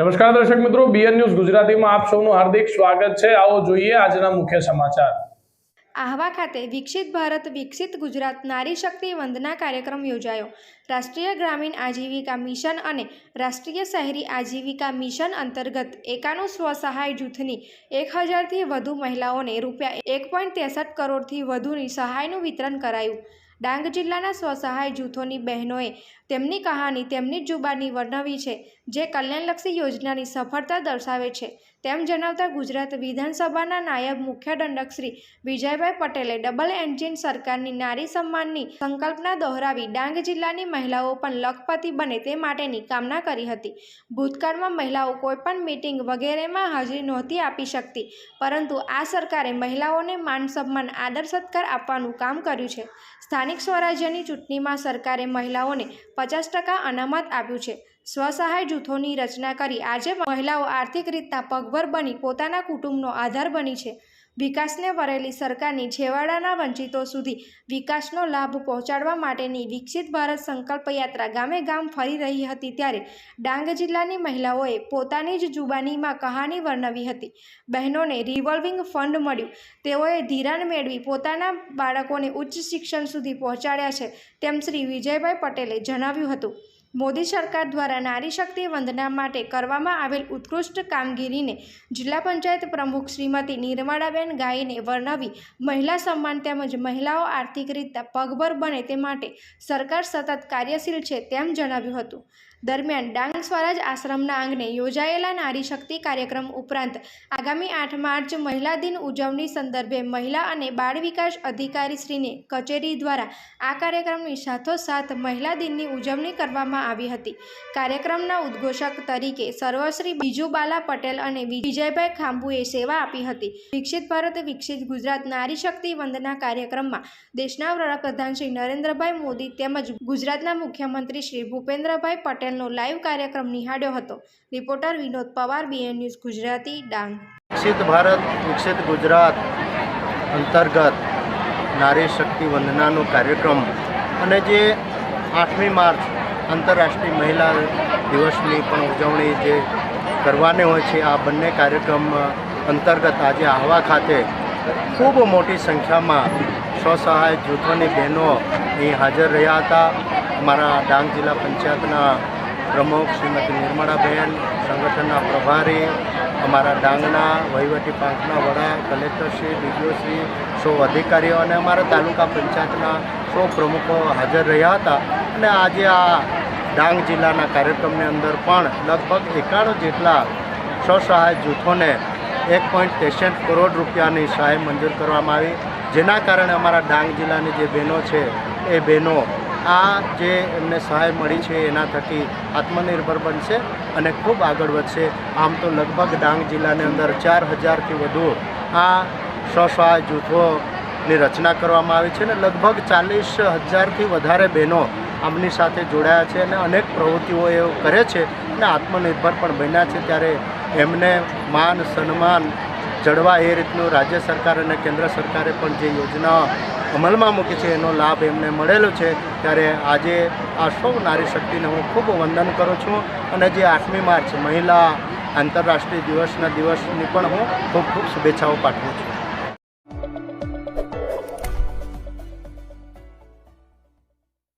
નમસ્કાર દર્શક મિત્રો બીએન ન્યૂઝ ગુજરાતીમાં આપ સૌનું હાર્દિક સ્વાગત છે. આવો જોઈએ આજના મુખ્ય સમાચાર. આહવા ખાતે વિકસિત ભારત, વિકસિત ગુજરાત, નારી શક્તિ વંદના કાર્યક્રમ યોજાયો. રાષ્ટ્રીય ગ્રામીણ આજીવિકા મિશન અને રાષ્ટ્રીય શહેરી આજીવિકા મિશન અંતર્ગત એકાનું સ્વસહાય જૂથની એક હજારથી વધુ મહિલાઓને રૂપિયા એક પોઈન્ટ ત્રેસઠ કરોડથી વધુની સહાયનું વિતરણ કરાયું. ડાંગ જિલ્લાના સ્વસહાય જૂથોની બહેનોએ તેમની કહાની તેમની જુબાની વર્ણવી છે, જે કલ્યાણલક્ષી યોજનાની સફળતા દર્શાવે છે. તેમ જણાવતા ગુજરાત વિધાનસભાના નાયબ મુખ્ય દંડક શ્રી વિજયભાઈ પટેલે ડબલ એન્જિન સરકારની નારી સન્માનની સંકલ્પના દોહરાવી ડાંગ જિલ્લાની મહિલાઓ પણ લખપતિ બને તે માટેની કામના કરી હતી. ભૂતકાળમાં મહિલાઓ કોઈપણ મિટિંગ વગેરેમાં હાજરી નહોતી આપી શકતી, પરંતુ આ સરકારે મહિલાઓને માન સન્માન આદર સત્કાર આપવાનું કામ કર્યું છે. સ્થાનિક સ્વરાજ્યની ચૂંટણીમાં સરકારે મહિલાઓને પચાસ ટકા અનામત આપ્યું છે. સ્વસહાય જૂથોની રચના કરી આજે મહિલાઓ આર્થિક રીતના પગભર બની પોતાના કુટુંબનો આધાર બની છે. વિકાસને વરેલી સરકારની છેવાડાના વંચિતો સુધી વિકાસનો લાભ પહોંચાડવા માટેની વિકસિત ભારત સંકલ્પ યાત્રા ગામે ગામ ફરી રહી હતી ત્યારે ડાંગ જિલ્લાની મહિલાઓએ પોતાની જ જુબાનીમાં કહાની વર્ણવી હતી. બહેનોને રિવોલ્વિંગ ફંડ મળ્યું. તેઓએ ધિરાણ મેળવી પોતાના બાળકોને ઉચ્ચ શિક્ષણ સુધી પહોંચાડ્યા છે, તેમ શ્રી વિજયભાઈ પટેલે જણાવ્યું હતું. મોદી સરકાર દ્વારા નારી શક્તિ વંદના માટે કરવામાં આવેલ ઉત્કૃષ્ટ કામગીરીને જિલ્લા પંચાયત પ્રમુખ શ્રીમતી નિર્મળાબેન ગાયને વર્ણવી મહિલા સન્માન તેમજ મહિલાઓ આર્થિક રીતે પગભર બને તે માટે સરકાર સતત કાર્યશીલ છે તેમ જણાવ્યું હતું. દરમિયાન ડાંગ સ્વરાજ આશ્રમના આંગણે યોજાયેલા નારી શક્તિ કાર્યક્રમ ઉપરાંત આગામી આઠ માર્ચ મહિલા દિન ઉજવણી સંદર્ભે મહિલા અને બાળ વિકાસ અધિકારીશ્રીની કચેરી દ્વારા આ કાર્યક્રમની સાથોસાથ મહિલા દિનની ઉજવણી કરવામાં આવી હતી. કાર્યક્રમના ઉદ્ઘોષક તરીકે સર્વશ્રી બીજુબાલા પટેલ અને વિજયભાઈ ખાંબુએ સેવા આપી હતી. વિકસિત ભારત, વિકસિત ગુજરાત, નારી શક્તિ વંદના કાર્યક્રમમાં દેશના વડાપ્રધાન શ્રી નરેન્દ્રભાઈ મોદી તેમજ ગુજરાતના મુખ્યમંત્રી શ્રી ભૂપેન્દ્રભાઈ પટેલનો લાઈવ કાર્યક્રમ નિહાળ્યો હતો. Reporter Vinod Pawar BN news Gujarati, Dang. વિકસિત ભારત, વિકસિત ગુજરાત અંતર્ગત નારી શક્તિ વંદનાનો કાર્યક્રમ અને જે આઠમી માર્ચ આંતરરાષ્ટ્રીય મહિલા દિવસની પણ ઉજવણી જે કરવાની હોય છે, આ બંને કાર્યક્રમ અંતર્ગત આજે આહવા ખાતે ખૂબ મોટી સંખ્યામાં સ્વસહાય જૂથોની બહેનો અહીં હાજર રહ્યા હતા. અમારા ડાંગ જિલ્લા પંચાયતના પ્રમુખ શ્રીમતી નિર્મળાબેન, સંગઠનના પ્રભારી, અમારા ડાંગના વહીવટી પાંખના વડા કલેક્ટરશ્રી ડીડીઓશ્રી સૌ અધિકારીઓ અને અમારા તાલુકા પંચાયતના સૌ પ્રમુખો હાજર રહ્યા હતા. અને આજે આ ડાંગ જિલ્લાના કાર્યક્રમની અંદર પણ લગભગ એકાણું જેટલા સ્વસહાય જૂથોને એક પોઈન્ટ ત્રેસઠ કરોડ રૂપિયાની સહાય મંજૂર કરવામાં આવી. જેના કારણે અમારા ડાંગ જિલ્લાની જે બહેનો છે, એ બહેનો આ જે એમને સહાય મળી છે, એના થકી આત્મનિર્ભર બનશે અને ખૂબ આગળ વધશે. આમ તો લગભગ ડાંગ જિલ્લાની અંદર ચાર હજારથી વધુ આ સ્વસહાય જૂથોની રચના કરવામાં આવી છે અને લગભગ ચાલીસ હજારથી વધારે બહેનો આમની સાથે જોડાયા છે અને અનેક પ્રવૃત્તિઓ એ કરે છે અને આત્મનિર્ભર પણ બન્યા છે ત્યારે એમને માન, સન્માન જળવા એ રીતનું રાજ્ય સરકાર અને કેન્દ્ર સરકારે પણ જે યોજના અમલમાં મૂકી છે, એનો લાભ એમને મળેલો છે. ત્યારે આજે આ સૌ નારી શક્તિને હું ખૂબ વંદન કરું છું અને જે આઠમી માર્ચ મહિલા આંતરરાષ્ટ્રીય દિવસના દિવસની પણ હું ખૂબ ખૂબ શુભેચ્છાઓ પાઠવું છું.